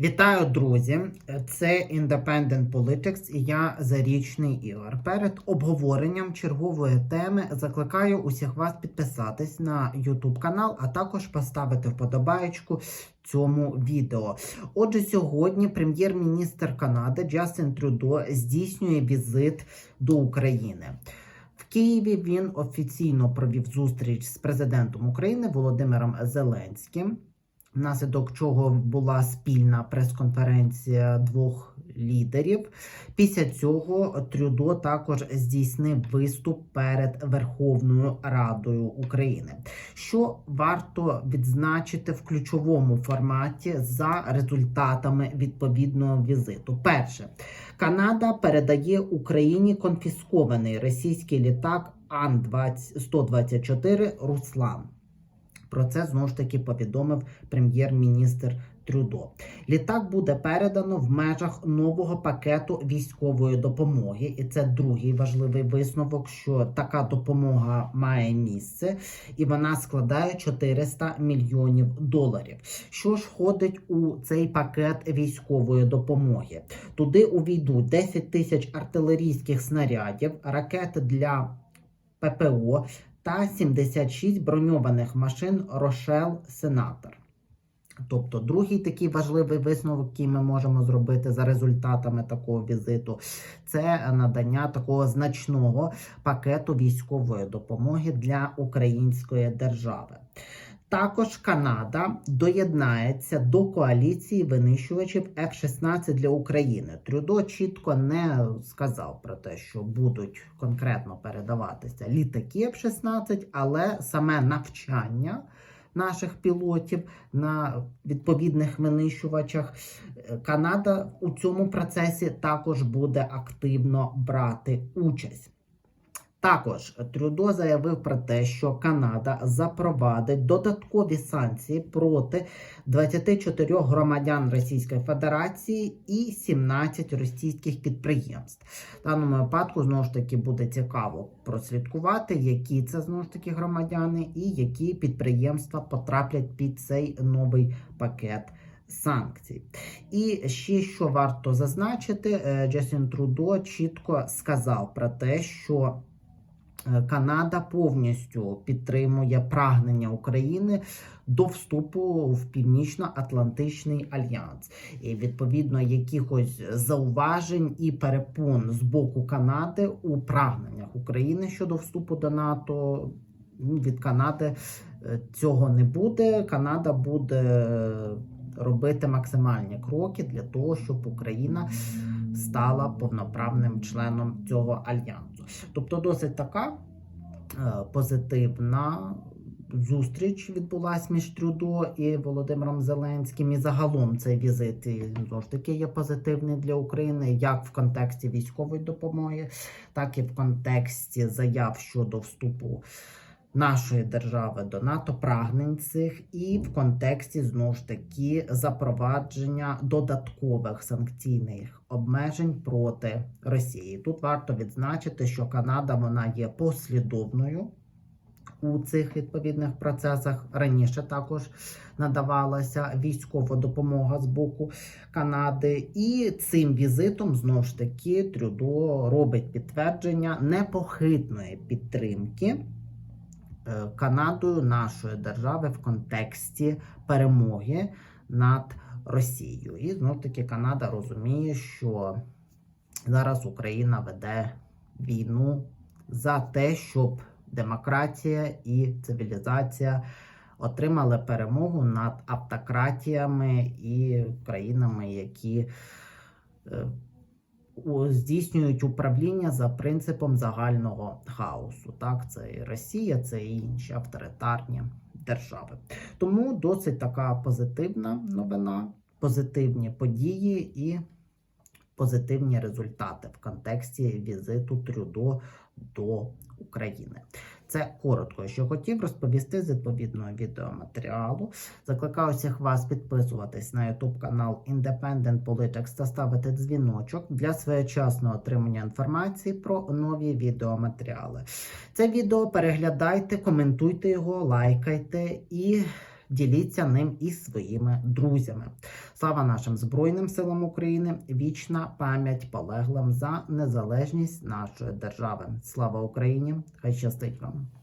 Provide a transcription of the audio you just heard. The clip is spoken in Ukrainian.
Вітаю, друзі! Це Independent Politics і я Зарічний Ігор. Перед обговоренням чергової теми закликаю усіх вас підписатись на YouTube канал, а також поставити вподобаєчку цьому відео. Отже, сьогодні прем'єр-міністр Канади Джастин Трюдо здійснює візит до України. В Києві він офіційно провів зустріч з президентом України Володимиром Зеленським внаслідок чого була спільна прес-конференція двох лідерів. Після цього Трюдо також здійснив виступ перед Верховною Радою України, що варто відзначити в ключовому форматі за результатами відповідного візиту. Перше, Канада передає Україні конфіскований російський літак Ан-124 Руслан. Про це знову ж таки повідомив прем'єр-міністр Трюдо. Літак буде передано в межах нового пакету військової допомоги, і це другий важливий висновок, що така допомога має місце, і вона складає 400 мільйонів доларів. Що ж входить у цей пакет військової допомоги? Туди увійдуть 10 тисяч артилерійських снарядів, ракети для ППО та 76 броньованих машин Рошел Сенатор. Тобто, другий такий важливий висновок, який ми можемо зробити за результатами такого візиту, це надання такого значного пакету військової допомоги для української держави. Також Канада доєднається до коаліції винищувачів F-16 для України. Трюдо чітко не сказав про те, що будуть конкретно передаватися літаки F-16, але саме навчання наших пілотів на відповідних винищувачах Канада у цьому процесі також буде активно брати участь. Також Трюдо заявив про те, що Канада запровадить додаткові санкції проти 24 громадян Російської Федерації і 17 російських підприємств. В даному випадку знову ж таки буде цікаво прослідкувати, які це знову ж таки громадяни і які підприємства потраплять під цей новий пакет. Санкцій. І ще що варто зазначити, Джастін Трудо чітко сказав про те, що Канада повністю підтримує прагнення України до вступу в Північно-Атлантичний альянс, і відповідно якихось зауважень і перепон з боку Канади у прагненнях України щодо вступу до НАТО. Від Канади цього не буде. Канада буде робити максимальні кроки для того, щоб Україна стала повноправним членом цього альянсу. Тобто, досить така е, позитивна зустріч відбулася між Трюдо і Володимиром Зеленським. І загалом цей візит таки є позитивний для України, як в контексті військової допомоги, так і в контексті заяв щодо вступу. Нашої держави до НАТО прагнень цих і в контексті знову ж таки запровадження додаткових санкційних обмежень проти Росії. Тут варто відзначити, що Канада вона є послідовною у цих відповідних процесах. Раніше також надавалася військова допомога з боку Канади, і цим візитом знову ж таки Трюдо робить підтвердження непохитної підтримки. Канадою нашої держави в контексті перемоги над Росією. І знов таки Канада розуміє, що зараз Україна веде війну за те, щоб демократія і цивілізація отримали перемогу над автократіями і країнами, які здійснюють управління за принципом загального хаосу. Так, це і Росія, це і інші авторитарні держави. Тому досить така позитивна новина, позитивні події і позитивні результати в контексті візиту Трюдо до України. Це коротко, що хотів розповісти з відповідного відеоматеріалу. Закликаю всіх вас підписуватись на YouTube канал Independent Politics та ставити дзвіночок для своєчасного отримання інформації про нові відеоматеріали. Це відео переглядайте, коментуйте його, лайкайте і Діліться ним із своїми друзями. Слава нашим Збройним силам України! Вічна пам'ять полеглим за незалежність нашої держави. Слава Україні! Хай щастить вам!